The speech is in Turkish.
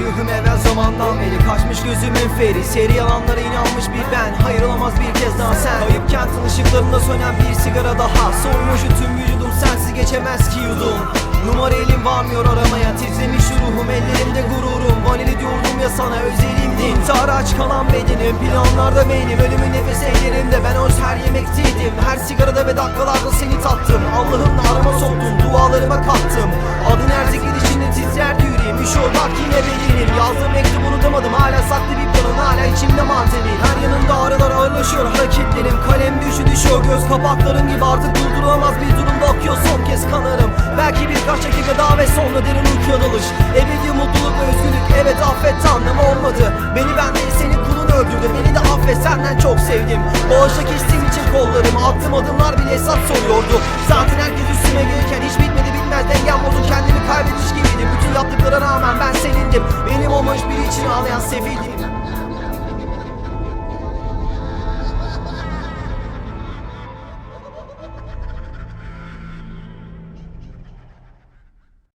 Ruhum evvel zamandan beri. Kaçmış gözümün feri. Seri yalanlara inanmış bir ben. Hayır olamaz bir kez daha sen. Kayıp kentin ışıklarında sönen bir sigara daha. Soğumuş tüm vücudum sensiz geçemez ki yudum. Numara elim varmıyor aramaya. Titremiş ruhum ellerimde gururum. Vanili diyordum ya sana özelimdi İntihara aç kalan bedenim. Planlarda beynim. Ölümün nefes ellerimde. Ben öz her yemekteydim. Her sigarada ve dakikalarda seni tattım bedenim Yazdığım mektubu unutamadım. Hala saklı bir planın hala içimde manteli Her yanımda ağrılar ağırlaşıyor hareketlerim. Kalem düşü düşüyor göz kapaklarım gibi Artık durdurulamaz bir durumda akıyor son kez kanarım. Belki birkaç dakika daha ve sonra derin uykuya dalış. Ebedi mutluluk ve özgürlük evet affet tanrım olmadı. Beni ben değil senin kulun öldürdü. Beni de affet senden çok sevdim. Bağışla kestiğim için kollarımı. Attığım adımlar bile hesap soruyordu. Zaten herkes üstüme gelirken için ağlayan sefildim.